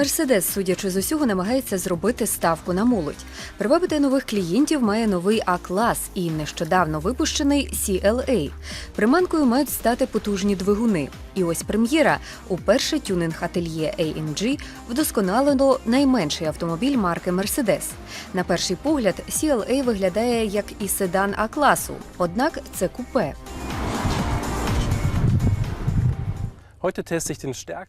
Мерседес, судячи з усього, намагається зробити ставку на молодь. Привабити нових клієнтів має новий А-клас і нещодавно випущений CLA. Приманкою мають стати потужні двигуни. І ось прем'єра. Уперше тюнинг ательє AMG вдосконалено найменший автомобіль марки Mercedes. На перший погляд, CLA виглядає як і седан А-класу, однак це купе.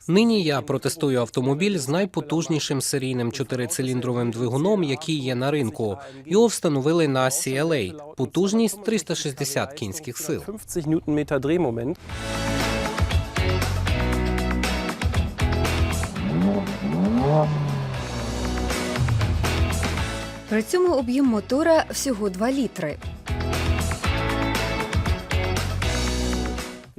Нині я протестую автомобіль з найпотужнішим серійним чотирициліндровим двигуном, який є на ринку. Його встановили на CLA. Потужність 360 кінських сил. 50 Newtonmeter При цьому об'єм мотора всього 2 літри.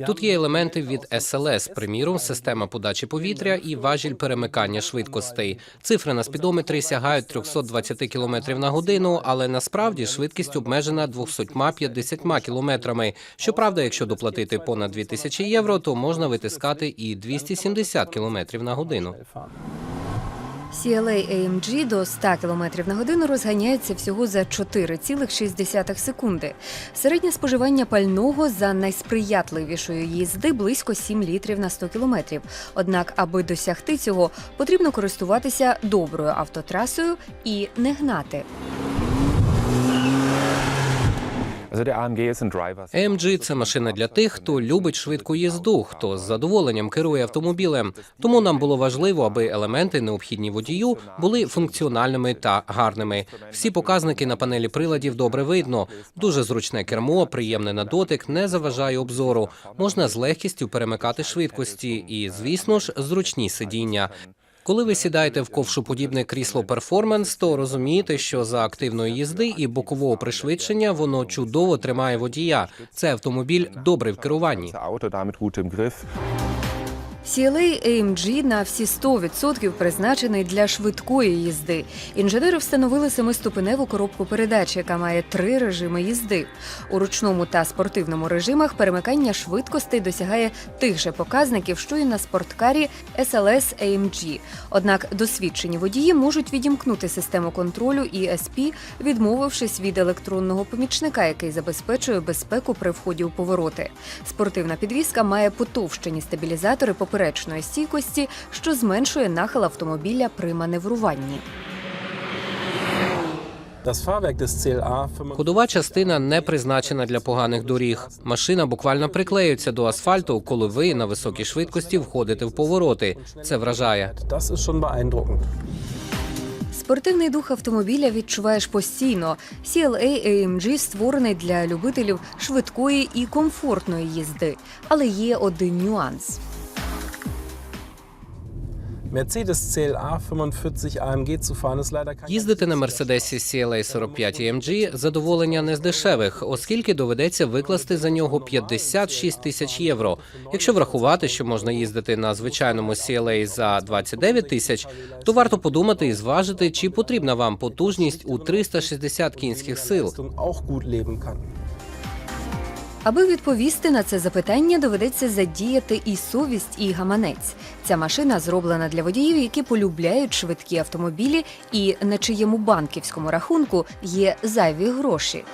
Тут є елементи від СЛС, приміром, система подачі повітря і важіль перемикання швидкостей. Цифри на спідометрі сягають 320 км на годину, але насправді швидкість обмежена 250 км. Щоправда, якщо доплатити понад 2000 євро, то можна витискати і 270 км на годину. CLA AMG до 100 км на годину розганяється всього за 4,6 секунди. Середнє споживання пального за найсприятливішою їзди близько 7 літрів на 100 км. Однак, аби досягти цього, потрібно користуватися доброю автотрасою і не гнати. AMG – це машина для тих, хто любить швидку їзду, хто з задоволенням керує автомобілем. Тому нам було важливо, аби елементи, необхідні водію, були функціональними та гарними. Всі показники на панелі приладів добре видно. Дуже зручне кермо, приємне на дотик, не заважає обзору. Можна з легкістю перемикати швидкості і, звісно ж, зручні сидіння. Коли ви сідаєте в ковшоподібне крісло перформанс, то розумієте, що за активної їзди і бокового пришвидшення воно чудово тримає водія. Це автомобіль добре в керуванні. CLA AMG на всі 100% призначений для швидкої їзди. Інженери встановили семиступеневу коробку передач, яка має три режими їзди. У ручному та спортивному режимах перемикання швидкостей досягає тих же показників, що і на спорткарі SLS AMG. Однак досвідчені водії можуть відімкнути систему контролю ESP, відмовившись від електронного помічника, який забезпечує безпеку при вході у повороти. Спортивна підвізка має потовщені стабілізатори поперечної стійкості, що зменшує нахил автомобіля при маневруванні. Das Fahrwerk des CLA 25 Ходова частина не призначена для поганих доріг. Машина буквально приклеюється до асфальту, коли ви на високій швидкості входите в повороти. Це вражає. Спортивний дух автомобіля відчуваєш постійно. CLA AMG створений для любителів швидкої і комфортної їзди. Але є один нюанс. Mercedes CLA 45 AMG zu fahren ist leider kein Їздити на Мерседесі CLA 45 AMG – задоволення не з дешевих, оскільки доведеться викласти за нього 56 тисяч євро. Якщо врахувати, що можна їздити на звичайному CLA за 29 тисяч, то варто подумати і зважити, чи потрібна вам потужність у 360 кінських сил. Аби відповісти на це запитання, доведеться задіяти і совість, і гаманець. Ця машина зроблена для водіїв, які полюбляють швидкі автомобілі, і на чиєму банківському рахунку є зайві гроші.